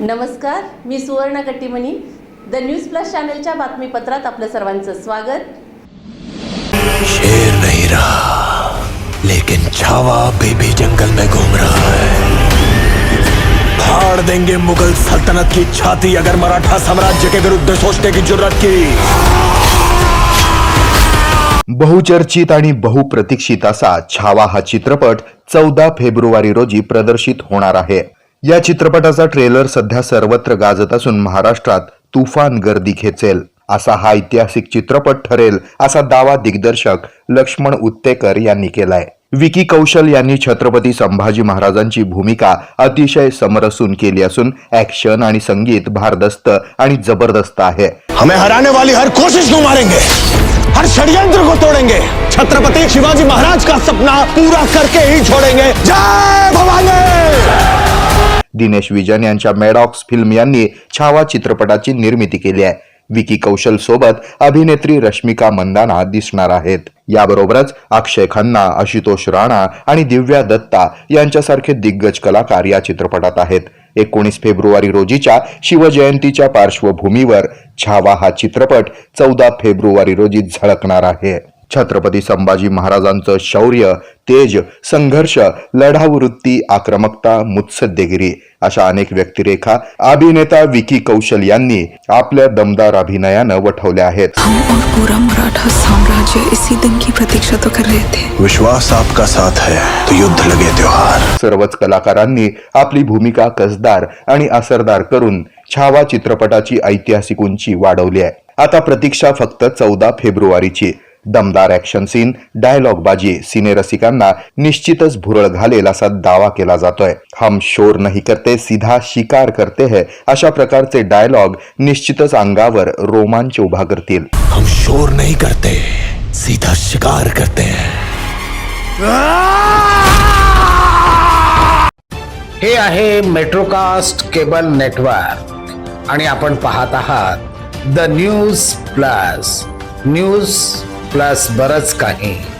नमस्कार मी सुवर्ण Kattimani. The news plus चॅनलच्या बातमीपत्रात आपलं सर्वांचं स्वागत. शेर नहीं रहा लेकिन छावा बेबी जंगल में घूम रहा है. फाड़ देंगे मुगल सल्तनत की छाती अगर मराठा साम्राज्य के विरुद्ध सोचने की जरूरत की। बहुचर्चित आणि बहुप्रतीक्षित असा छावा हा चित्रपट चौदा फेब्रुवारी रोजी प्रदर्शित होणार आहे. या चित्रपटाचा ट्रेलर सध्या सर्वत्र गाजत असून महाराष्ट्रात तुफान गर्दी खेचेल असा हा ऐतिहासिक चित्रपट ठरेल असा दावा दिग्दर्शक लक्ष्मण उत्तेकर यांनी केलाय. विकी कौशल यांनी छत्रपती संभाजी महाराजांची भूमिका अतिशय समरसून केली असून ऍक्शन आणि संगीत भारदस्त आणि जबरदस्त आहे. हमें हराने वाली हर कोशिश को मारेंगे? हर षड्यंत्र को तोड़ेंगे? छत्रपति शिवाजी महाराज का सपना पूरा करके ही छोड़ेंगे। जय भवानी! दिनेश विजन यांच्या मेडॉक्स फिल्म यांनी छावा चित्रपटाची निर्मिती केली आहे. विकी कौशल सोबत अभिनेत्री रश्मिका मंदाना दिसणार आहेत. याबरोबरच अक्षय खन्ना आशुतोष राणा आणि दिव्या दत्ता यांच्यासारखे दिग्गज कलाकार या चित्रपटात आहेत. एकोणीस फेब्रुवारी रोजीच्या शिवजयंतीच्या पार्श्वभूमीवर छावा हा चित्रपट चौदा फेब्रुवारी रोजी झळकणार आहे. छत्रपती संभाजी महाराजांचं शौर्य तेज संघर्ष लढाऊ वृत्ती आक्रमकता मुत्सद्देगिरी अशा अनेक व्यक्तिरेखा अभिनेता विकी कौशल यांनी आपल्या दमदार अभिनयानं वठवल्या आहेत. हम और पूरा मराठा साम्राज्य इसी दिन की प्रतीक्षा तो कर रहे थे। विश्वास आपका साथ है तो युद्ध लगे त्योहार। सर्वच कलाकारांनी आपली भूमिका कसदार आणि असरदार करून छावा चित्रपटाची ऐतिहासिक उंची वाढवली आहे. आता प्रतीक्षा फक्त चौदा फेब्रुवारीची. दमदार ऍक्शन सीन डायलॉग बाजी सिनेरसिकांना निश्चितच भुरळ घालेल असा दावा केला जातोय. हम शोर नहीं करते सीधा शिकार करते है अशा प्रकारचे डायलॉग निश्चितच अंगावर रोमांच उभा करतील. हम शोर नहीं करते सीधा शिकार करते हैं. हे आहे मेट्रोकास्ट केबल नेटवर्क आणि आपण पाहत आहात the news plus news plus बरंच काही.